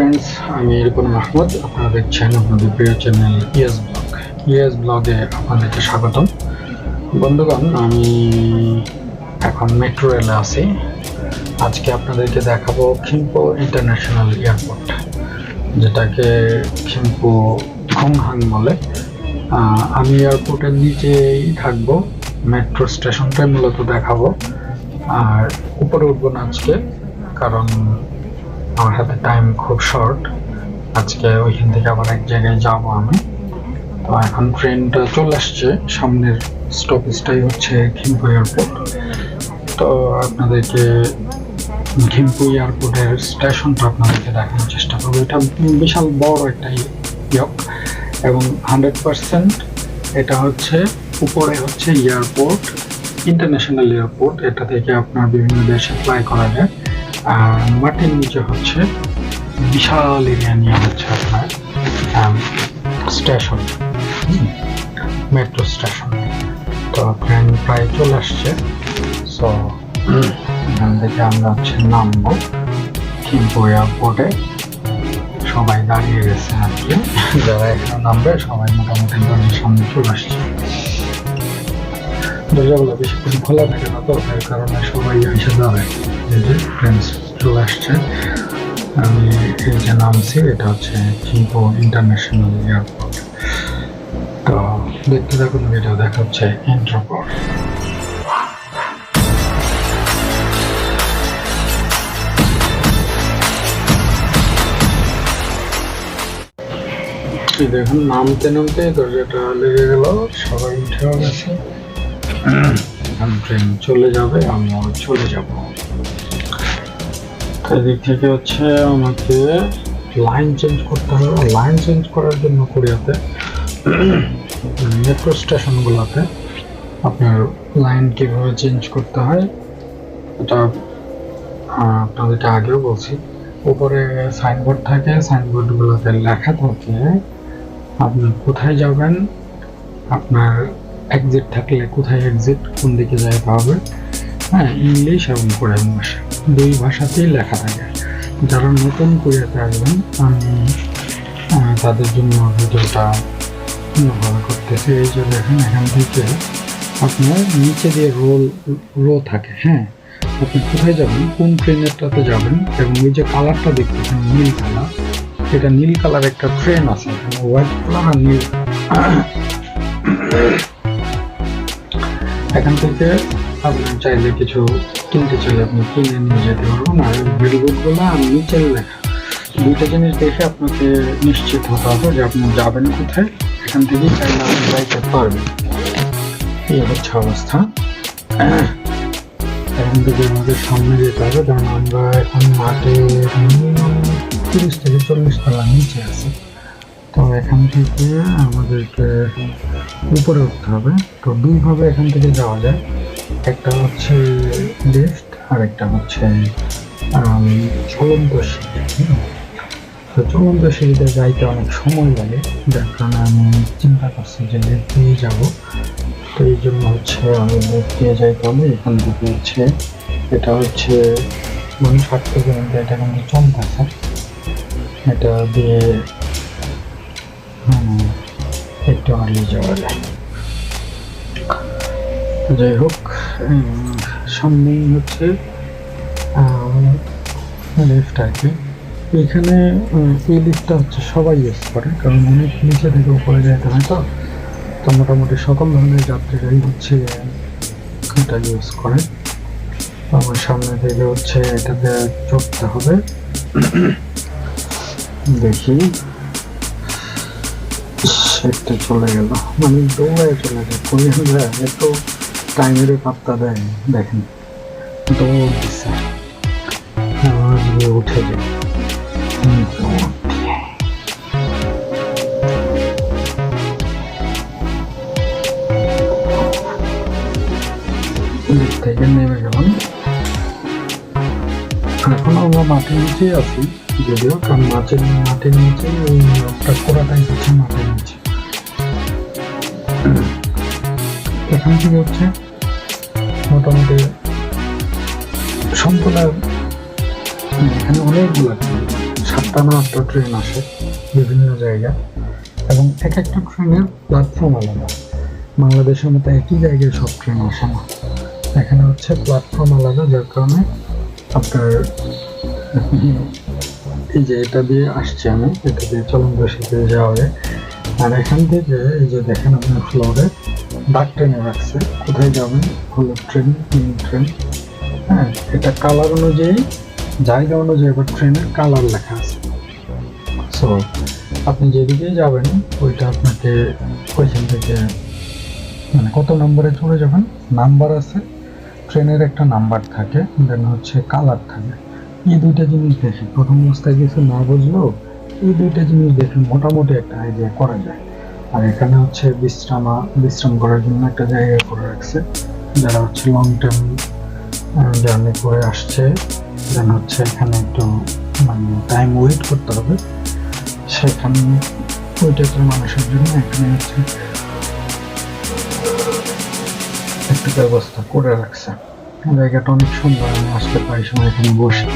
Friends আমি রিপন মাহমুদ আপনারা দেখছেন আপনাদের প্রিয় চ্যানেল ইএস ব্লগ ইয়েস ব্লগে আপনাদেরকে স্বাগতম। বন্ধুগণ, আমি এখন মেট্রো রেলে আছি। আজকে আপনাদেরকে দেখাবো খিম্পো ইন্টারন্যাশনাল এয়ারপোর্ট যেটাকে খিম্পো খংহাং বলে। আমি এয়ারপোর্টের নিচেই থাকব মেট্রো স্টেশনটাই মূলত দেখাবো। আর উপরে উঠবো না আজকে, কারণ আমার হাতে টাইম খুব শর্ট আজকে ওইখান থেকে আবার এক জায়গায় যাব আমি। তো এখন ট্রেনটা চলে আসছে। সামনের স্টপেজটাই হচ্ছে খিম্পু এয়ারপোর্ট তো আপনাদেরকে খিম্পু এয়ারপোর্টের স্টেশনটা আপনাদেরকে দেখানোর চেষ্টা করব। এটা বিশাল বড় একটা ইয়ক। এবং হান্ড্রেড পার্সেন্ট এটা হচ্ছে, উপরে হচ্ছে এয়ারপোর্ট ইন্টারন্যাশনাল এয়ারপোর্ট এটা থেকে আপনার বিভিন্ন দেশে ফ্লাই করা যায়। আর মাটির নিচে হচ্ছে বিশাল এরিয়া নিয়ে হচ্ছে আপনার স্টেশন মেট্রো স্টেশন তো ট্রেন প্রায় চলে আসছে। সো এখান থেকে আমরা হচ্ছে নামবো কিন্তু এয়ারপোর্টে সবাই দাঁড়িয়ে গেছে আর কি। যারা এখানে নামবে, সবাই মোটামুটি দরজার সামনে চলে আসছে। দরজাগুলো বেশিক্ষণ খোলা থাকে না। তো কারণে সবাই এসে দাঁড়ায় এই যে ফ্রেন্ডস চলে আসছে আমি এই যে নামছি এটা হচ্ছে চিম্পো ইন্টারন্যাশনাল এয়ারপোর্ট তো দেখতে থাকুন ভিডিও দেখা হচ্ছে ইন্টারপোর্ট দেখুন নামতে নামতে দরজাটা লেগে গেল সবাই উঠেও গেছে এখন ট্রেন চলে যাবে, আমিও চলে যাব। এদিক থেকে হচ্ছে আমাকে লাইন চেঞ্জ করতে হবে। লাইন চেঞ্জ করার জন্য কোরিয়াতে মেট্রো স্টেশনগুলোতে আপনার লাইন কীভাবে চেঞ্জ করতে হয়, এটা আপনাদেরকে আগেও বলছি। উপরে সাইনবোর্ড থাকে সাইনবোর্ডগুলোতে লেখা থাকে, আপনি কোথায় যাবেন, আপনার এক্সিট থাকলে কোথায় এক্সিট কোন দিকে যাইতে হবে। হ্যাঁ ইংলিশ এবং কোরিয়ান ভাষা, দুই ভাষাতেই লেখা থাকে। যারা নতুন কোরিয়াতে আসবেন, আমি তাদের জন্য ভিডিওটা অন্যভাবে করতেছি। এই যে দেখেন, এখান থেকে আপনার নিচে দিয়ে রোল রো থাকে হ্যাঁ। আপনি কোথায় যাবেন, কোন ট্রেনেরটাতে যাবেন এবং ওই যে কালারটা দেখতেছেন, নীল কালার এটা নীল কালার একটা ট্রেন আছে হোয়াইট কালার আর নীল। এখান থেকে আপনার চাইলে কিছু কিনতে চাইলে আপনি কিনে নিয়ে যেতে পারবেন। আর বিলবোর্ডগুলো আর নিচের লেখা। দুইটা জিনিস দেখে আপনাকে নিশ্চিত হতে হবে যে আপনি যাবেন কোথায়। এখান থেকেই চাইলে আপনি যাইতে পারবেন। এই হচ্ছে অবস্থা। এখান থেকে আমাদের সামনে যেতে হবে। কারণ আমরা এখন মাঠে তিরিশ থেকে চল্লিশ তলা নিচে আছি। তো এখান থেকে আমাদেরকে উপরে উঠতে হবে। তো দুইভাবে এখান থেকে যাওয়া যায়। একটা হচ্ছে লিফট আর একটা হচ্ছে চলন্ত সিঁড়ি তো চলন্ত সিঁড়িতে যাইতে অনেক সময় লাগে, যার কারণে আমি চিন্তা করছি যে লিফট দিয়ে যাব। তো এই জন্য হচ্ছে আমি লিফট দিয়ে যাইতে হবে। এখান থেকে হচ্ছে, এটা হচ্ছে মানে ষাট থেকে এটা কিন্তু চলতেছে। এটা দিয়ে যাওয়া যায় যাই হোক সামনেই হচ্ছে লিফট আর কি এখানে এই লিফটটা হচ্ছে সবাই ইউজ করে কারণ অনেক নিচে থেকে উপরে যেতে হয় তো তো মোটামুটি সকল ধরনের যাত্রীরাই হচ্ছে এটা ইউজ করে আমার সামনে থেকে হচ্ছে এটাতে চড়তে হবে দেখি সেটা চলে গেল। মানে দৌড়ায় চলে যায়। কোরিয়ানরা এত টাইমের পাত্তা দেয়, দেখেন। দৌড় দিচ্ছে গিয়ে উঠে যায়। থেকে এখন আমরা নিচে আছি, যদিও কারণ মাছের মাটির নিচে ওই কোড়াটাই হচ্ছে মাটির নিচে। এখান থেকে হচ্ছে মোটামুটি সম্পূর্ণ এখানে অনেকগুলো সাতটা না আটটা ট্রেন আসে বিভিন্ন এবং এক একটা ট্রেনের প্ল্যাটফর্ম আলাদা। বাংলাদেশের মতো একই জায়গায় সব ট্রেন আসে না। এখানে হচ্ছে প্ল্যাটফর্ম আলাদা, যার কারণে আপনার, এই যে এটা দিয়ে আসছে আমি, এটা দিয়ে চলন বসিতে যাওয়া যায় আর এখান থেকে এই যে দেখেন আপনার ফ্লোরে ডাক ট্রেনে রাখছে। কোথায় যাবেন? হলুদ ট্রেন গ্রিন ট্রেন হ্যাঁ এটা কালার অনুযায়ী, জায়গা অনুযায়ী এবার ট্রেনের কালার লেখা আছে। সো আপনি যেদিকে যাবেন, ওইটা আপনাকে ওইখান থেকে মানে কত নম্বরে চলে যাবেন? নাম্বার আছে। ট্রেনের একটা নাম্বার থাকে দেন হচ্ছে কালার থাকে। এই দুইটা জিনিস দেখি। প্রথম অবস্থায় কিছু না বুঝলেও এই দুইটা জিনিস দেখে মোটামুটি একটা আইডিয়া করা যায়। আর এখানে হচ্ছে বিশ্রামা, বিশ্রাম করার জন্য একটা জায়গা করে রাখছে। যারা হচ্ছে লং টার্ম জার্নি করে আসছে দেন হচ্ছে এখানে একটু মানে টাইম ওয়েট করতে হবে। সেখানে ওই টাইপের মানুষের জন্য এখানে হচ্ছে একটা ব্যবস্থা করে রাখছে। জায়গাটা অনেক সুন্দর, আমি আসলে প্রায় সময় এখানে বসি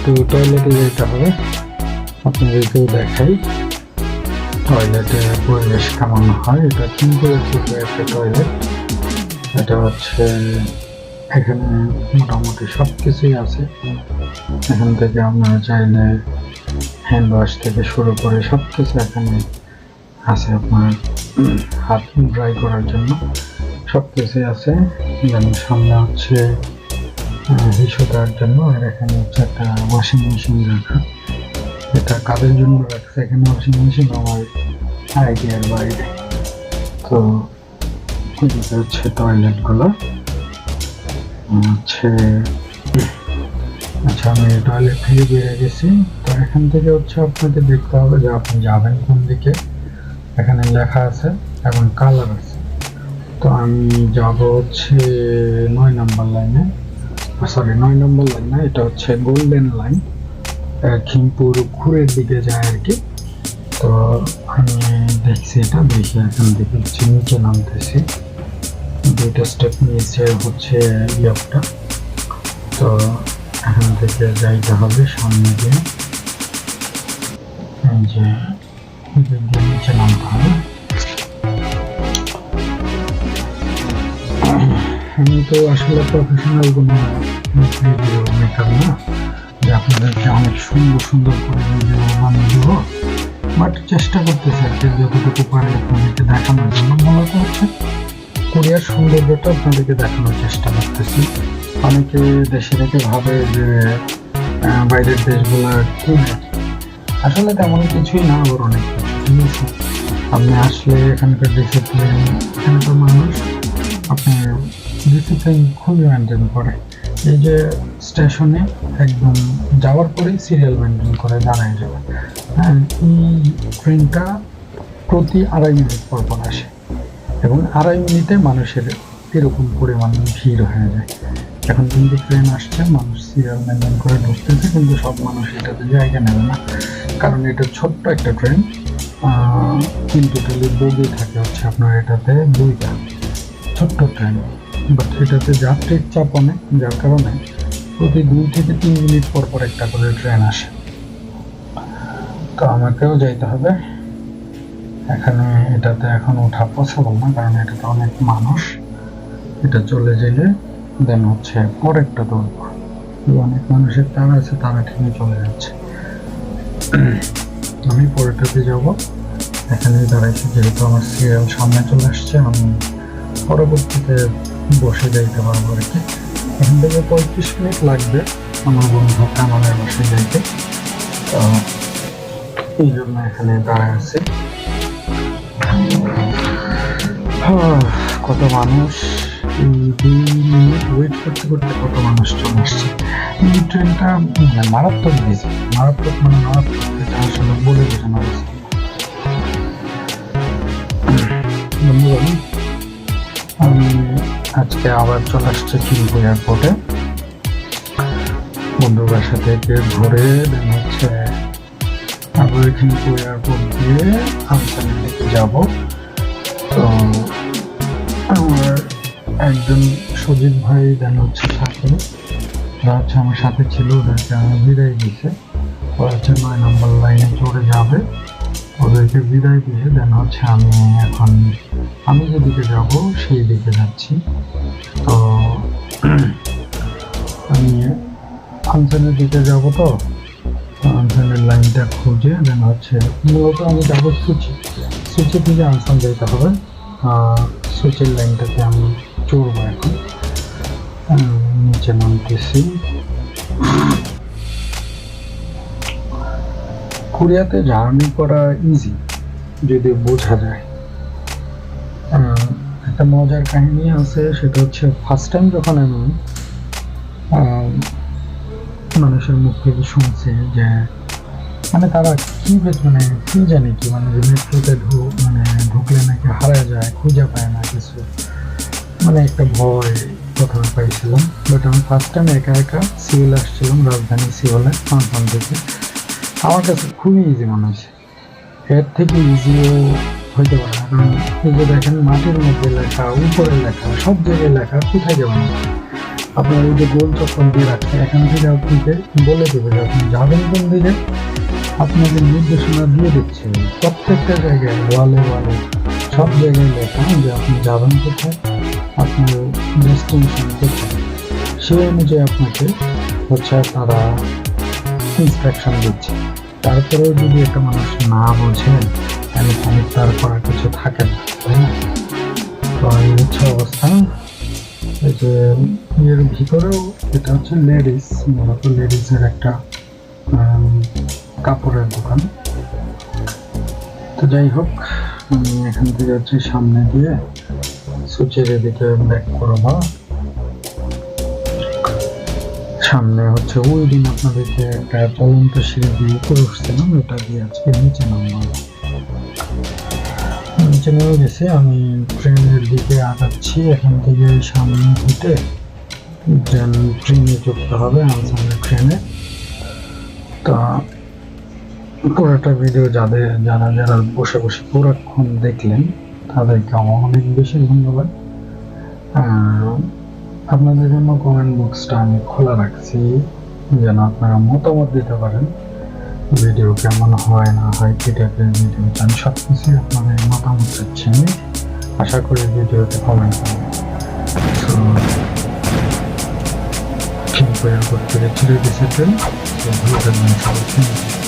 একটু টয়লেটে যেতে হবে। আপনাদেরকেও দেখাই। টয়লেটে পরিবেশ কেমন হয়? এটা কিন্তু ছোট একটা টয়লেট এটা হচ্ছে, এখানে মোটামুটি সব কিছুই আছে। এখান থেকে আপনারা চাইলে হ্যান্ড ওয়াশ থেকে শুরু করে সব কিছু এখানে আছে আপনার হাত ড্রাই করার জন্য। সব কিছুই আছে। যেমন সামনে হচ্ছে হিসু দেওয়ার জন্য আর এখানে হচ্ছে একটা ওয়াশিং মেশিন রাখা। এটা কাদের জন্য রাখছে। এখানে ওয়াশিং মেশিন আমার আইডিয়ার বাইরে। তো এদিকে হচ্ছে টয়লেটগুলো হচ্ছে আচ্ছা আমি টয়লেট থেকে বেরিয়ে গেছি। তো এখান থেকে হচ্ছে আপনাকে দেখতে হবে যে আপনি যাবেন কোন দিকে। এখানে লেখা আছে এবং কালার আছে। তো আমি যাব হচ্ছে নয় নাম্বার লাইনে সরি নয় নম্বর লাইন না, এটা হচ্ছে গোল্ডেন লাইন খিমপুর ঘুরের দিকে যায় আর কি। তো আমি দেখছি এটা, দেখি এখান থেকে হচ্ছে নিচে নামতেছি। দুইটা স্টেপ নিচে হচ্ছে ইয়পটা তো এখান থেকে যাইতে হবে সামনে দিয়ে যে, নিচে নামতে হবে। আমি তো আসলে প্রফেশনাল কোনো ভিডিও মেকার না। যে আপনাদেরকে অনেক সুন্দর সুন্দর করে ভিডিও বানিয়ে দেবো। বাট চেষ্টা করতেছি আর কি, যতটুকু পারে আপনাদেরকে দেখানোর জন্য। মূলত হচ্ছে কোরিয়ার সৌন্দর্যটা আপনাদেরকে দেখানোর চেষ্টা করতেছি। অনেকে দেশে থেকে ভাবে যে বাইরের দেশগুলো কি আসলে তেমন কিছুই না, আবার অনেক কিছু আপনি আসলে এখানকার ডিসিপ্লিন এখানকার মানুষ আপনার ডিসিপ্লিন খুবই মেনটেন করে। এই যে স্টেশনে একদম যাওয়ার পরেই সিরিয়াল মেনটেন করে, দাঁড়ায় যাবে। হ্যাঁ এই ট্রেনটা প্রতি আড়াই মিনিট পর পর আসে এবং আড়াই মিনিটে মানুষের এরকম পরিমাণ ভিড় হয়ে যায়। এখন কিন্তু ট্রেন আসছে, মানুষ সিরিয়াল মেনটেন করে ঢুকতেছে কিন্তু সব মানুষ এটাতে জায়গা নেবে না। কারণ এটা ছোট্ট একটা ট্রেন কিন্তু বগি থাকে হচ্ছে আপনার এটাতে দুইটা, ছোট্ট ট্রেন বাট এটাতে যাত্রীর চাপ অনেক যার কারণে প্রতি দুই থেকে তিন মিনিট পর পর একটা করে ট্রেন আসে। তো আমাকেও যাইতে হবে। এখানে এটাতে এখন ওঠা পসিবল না, কারণ এটাতে অনেক মানুষ। এটা চলে গেলে দেন হচ্ছে পরেরটা ধরব অনেক মানুষের তারা আছে, তারা ঠেলে চলে যাচ্ছে। আমি পরেরটাতে যাব। এখানে দাঁড়াইছি, যেহেতু আমার সিরিয়াল সামনে চলে আসছে, আমি পরবর্তীতে বসে যাইতে পারব আর কি। এখান থেকে পঁয়ত্রিশ মিনিট লাগবে আমার বন্ধু কামালের বাসায় যাইতে। এই জন্য এখানে দাঁড়ায় আছে। কত মানুষ? ওয়েট করতে করতে কত মানুষ চলে আসছে? এই ট্রেনটা মারাত্মক বিজি মারাত্মক মানে মারাত্মক আসলে বলে বোঝানো আমি আজকে আবার চলে আসছে চিম্পু এয়ারপোর্টে বন্ধুর বাসা থেকে ঘুরে দেন হচ্ছে আবার চিম্পু এয়ারপোর্ট দিয়ে দিকে যাব। তো আমার একজন সজিত ভাই দেন হচ্ছে সাথে। ওরা হচ্ছে আমার সাথে ছিল, ওদেরকে আমি বিদায় দিয়েছে। ওরা হচ্ছে নয় নম্বর লাইনে চড়ে যাবে। ওদেরকে বিদায় দিয়ে দেন হচ্ছে আমি এখন আমি যেদিকে যাব সেই দিকে যাচ্ছি। তো, আমি আনসানের দিকে যাব তো আনসানের লাইনটা খুঁজে দেন হচ্ছে মূলত আমি যাব সুচি সুচি থেকে আনসান যেতে হবে। সুচির লাইনটাতে আমি চড়বো এখন। নিচে নামতেছি। কোরিয়াতে জার্নি করা ইজি যদি বোঝা যায়। একটা মজার কাহিনী আছে, সেটা হচ্ছে ফার্স্ট টাইম যখন আমি মানুষের মুখ থেকে শুনছি যে মানে তারা কি বেশ মানে কি জানে কি মানে যে মেট্রোতে মানে ঢুকলে নাকি হারা যায়, খুঁজে পায় না কিছু। মানে একটা ভয় প্রথমে পাইছিলাম বাট আমি ফার্স্ট টাইম একা একা সিভিল আসছিলাম, রাজধানী সিভিলে ফান থেকে। আমার কাছে খুবই ইজি মনে হয়েছে। এর থেকে ইজিও হইতে পারে না। কারণ এই যে দেখেন, মাটির মধ্যে লেখা, উপরে লেখা, সব জায়গায় লেখা কোথায় যাবেন আপনার ওই যে গোল চক্কর দিয়ে রাখছে, এখান থেকে আপনাকে বলে দেবে যে আপনি যাবেন কোন দিকে। আপনাকে নির্দেশনা দিয়ে দিচ্ছে। প্রত্যেকটা জায়গায়, ওয়ালে ওয়ালে, সব জায়গায় লেখা যে আপনি যাবেন কোথায়, আপনার ডেস্টিনেশন কোথায়। সেই অনুযায়ী আপনাকে হচ্ছে তারা ইনস্ট্রাকশন দিচ্ছে। তারপরেও যদি একটা মানুষ না বোঝে খানিক তার করার কিছু থাকে না তো এই হচ্ছে অবস্থা। এই যে এর ভিতরেও এটা হচ্ছে লেডিস, মূলত লেডিসের একটা কাপড়ের দোকান। তো যাই হোক, আমি এখান থেকে হচ্ছে সামনে দিয়ে সুচের এদিকে ব্যাক করব। সামনে হচ্ছে ওই দিন আপনাদেরকে একটা চলন্ত সিঁড়ি দিয়ে উপরে উঠছিলাম ওটা দিয়ে আজকে নিচে নামলাম নেমে গেছে, আমি ট্রেনের দিকে আগাচ্ছি, এখান থেকে সামনে হেঁটে দেন ট্রেনে চড়তে হবে আনসানের ট্রেনে তা পুরোটা ভিডিও যাদের, যারা যারা বসে বসে পুরোক্ষণ দেখলেন, তাদেরকে আমার অনেক বেশি ধন্যবাদ। আপনাদের জন্য কমেন্ট বক্সটা আমি খোলা রাখছি, যেন আপনারা মতামত দিতে পারেন। ভিডিও কেমন হয়, না হয় কি টাইপের ভিডিও চান সব কিছুই আপনাদের মতামত চাচ্ছি আমি। আশা করি ভিডিওতে কমেন্ট করবেন ঠিক করে করতে ছেড়ে তো ভালো থাকবেন সবাই.